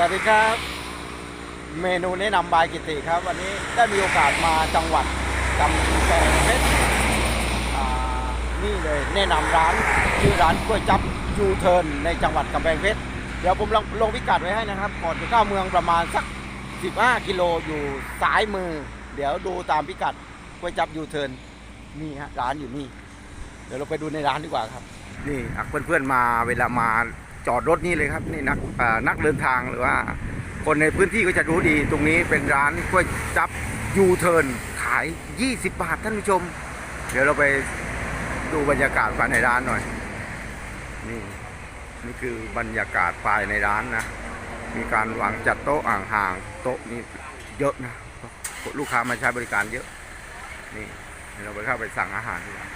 สวัสดีครับ เมนูแนะนำบายกิติครับ วันนี้ได้มีโอกาสมาจังหวัดกำแพงเพชรนี่เลยแนะนำร้านชื่อร้านกล้วยจับยูเทิร์นในจังหวัดกำแพงเพชรเดี๋ยวผมลงลงพิกัดไว้ให้นะครับ ก่อนจะเข้าเมืองประมาณสัก 15 กิโลอยู่ซ้ายมือ เดี๋ยวดูตามพิกัดกล้วยจับยูเทิร์นนี่ฮะร้านอยู่นี่ เดี๋ยวเราไปดูในร้านดีกว่าครับ นี่เพื่อนๆมาเวลามา จอดรถนี่เลยครับนี่นักนักเดินทางหรือว่า คนในพื้นที่ก็จะรู้ดี ตรงนี้เป็นร้านกล้วยจับยูเทิร์นขาย 20 บาทท่านผู้ชม เดี๋ยวเราไปดูบรรยากาศภายในร้านหน่อย นี่นี่คือบรรยากาศภายในร้านนะ มีการวางจัดโต๊ะอ่างห่างโต๊ะนี่เยอะนะลูกค้ามาใช้บริการเยอะ นี่เดี๋ยวเราไปเข้าไปสั่งอาหารดีกว่า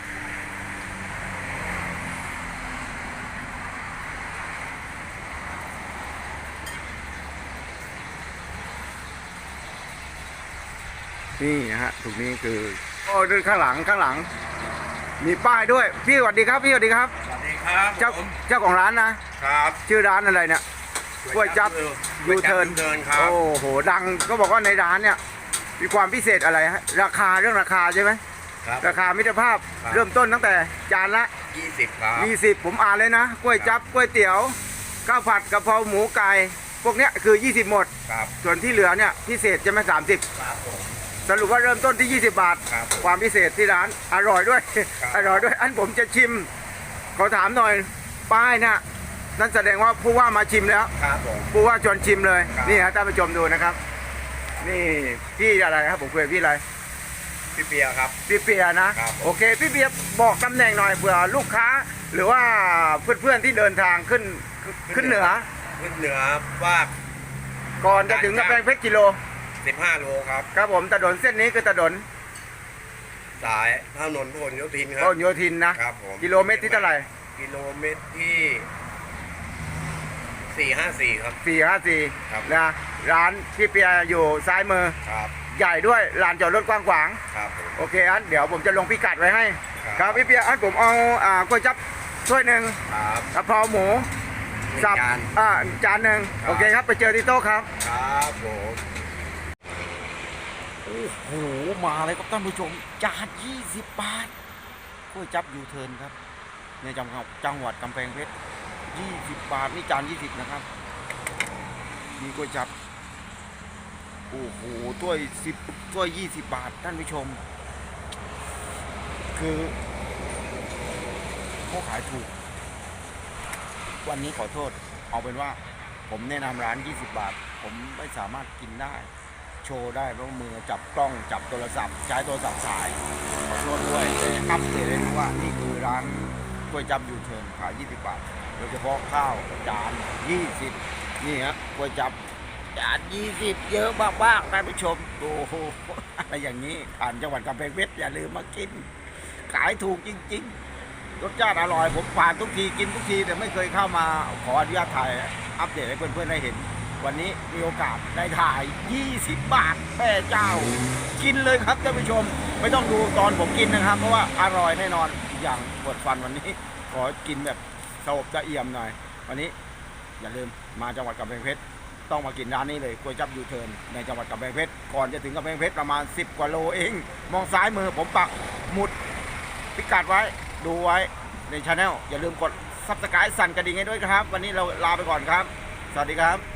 นี่นะฮะตรงนี้คือโอ้ดูข้างหลังข้างหลัง มีป้ายด้วย พี่สวัสดีครับ พี่สวัสดีครับ สวัสดีครับเจ้าผมเจ้าของร้านนะ ครับชื่อร้านอะไรเนี่ยกล้วยจับยูเทิร์นยูเทิร์นครับโอ้โหดังก็บอกว่าในร้านเนี่ย มีความพิเศษอะไรฮะราคาเรื่องราคาใช่ไหมครับราคามิตรภาพครับเริ่มต้นตั้งแต่จานละยี่สิบครับ20 ผมอ่านเลยนะกล้วยจับกล้วยเตี๋ยวข้าวผัดกะเพราหมูไก่พวกเนี้ยคือ 20 หมดครับส่วนที่เหลือเนี่ยพิเศษใช่ไหม30ครับผม สรุปว่าเริ่มต้นที่ 20 บาท ครับความพิเศษที่ร้านอร่อยด้วย ครับ อร่อยด้วย อันผมจะชิม ขอถามหน่อย ป้ายน่ะนั่นแสดงว่าผู้ว่ามาชิมแล้ว ครับผม ผู้ว่าชวนชิมเลย ครับ นี่ฮะท่านผู้ชมดูนะครับ นี่พี่อะไรครับผมคุยกับพี่อะไร พี่เปียครับ พี่เปียนะ ครับผมโอเค พี่เปียบอกตำแหน่งหน่อยเผื่อลูกค้า หรือว่าเพื่อนๆที่เดินทางขึ้นขึ้นเหนือ ขึ้นเหนือว่า ก่อนจะถึงกำแพงเพชรกิโล สิบห้าโลครับ ครับผมถนนเส้นนี้คือถนนสายถนนพหลโยธินคพรับหลโยธินนะ ครับผม กิโลเมตรที่เท่าไหร่กิโลเมตรที่สี่ห้าสี่ครับ สี่ห้าสี่ครับ นะร้านพี่เปียอยู่ซ้ายมือ ครับ ใหญ่ด้วยลานจอดรถกว้างขวาง ครับผม โอเคอันเดี๋ยวผมจะลงพิกัดไว้ให้ ครับ ครับพี่เปียอันผมเอาอ่ากล้วยจับถ้วยหนึ่งครับกะเพราหมูสับจานอ่าจานหนึ่งครับโอเคครับไปเจอที่โต๊ะครับ ครับผม โอ้โหมาเลยครับท่านผู้ชมจาน20บาทกล้วยจับยูเทิร์นครับในจังหวัดจังหวัดกำแพงเพชร20บาทนี่จาน20นะครับมีกล้วยจับโอ้โหถ้วย10ถ้วย20บาทท่านผู้ชม คือเขาขายถูก วันนี้ขอโทษ เอาเป็นว่า ผมแนะนำร้าน 20 บาท ผมไม่สามารถกินได้ โชว์ได้เพราะมือจับกล้องจับโทรศัพท์ใช้โทรศัพท์ถ่ายขอโทษด้วยแต่อัปเดตเลยนะว่านี่คือร้านก๋วยจับยูเทิร์นขาย20 บาทโดยเฉพาะข้าวจาน 20 นี่ฮะก๋วยจับจาน 20 เยอะมากๆท่านผู้ชมโอ้โหอะไรอย่างนี้ผ่านจังหวัดกำแพงเพชรอย่าลืมมากิน ขายถูกจริง ๆ รสชาติอร่อยผมผ่านทุกทีกินทุกทีแต่ไม่เคยเข้ามาขออนุญาตถ่ายอัปเดตให้เพื่อนๆได้เห็น วันนี้มีโอกาสได้ถ่าย 20 บาทแม่เจ้า กินเลยครับท่านผู้ชม ไม่ต้องดูตอนผมกินนะครับ เพราะว่าอร่อยแน่นอนอีกอย่างปวดฟันวันนี้ ขอกินแบบสงบจะเอี่ยมหน่อย วันนี้อย่าลืมมาจังหวัดกำแพงเพชรต้องมากินร้านนี้เลยก๋วยจับยูเทิร์นในจังหวัดกำแพงเพชรก่อนจะถึงกำแพงเพชรประมาณ 10 กว่าโลเอง มองซ้ายมือผมปักหมุดพิกัดไว้ดูไว้ในช anel อย่าลืมกดซับสไครต์สั่นกระดิ่งให้ด้วยครับ วันนี้เราลาไปก่อนครับ สวัสดีครับ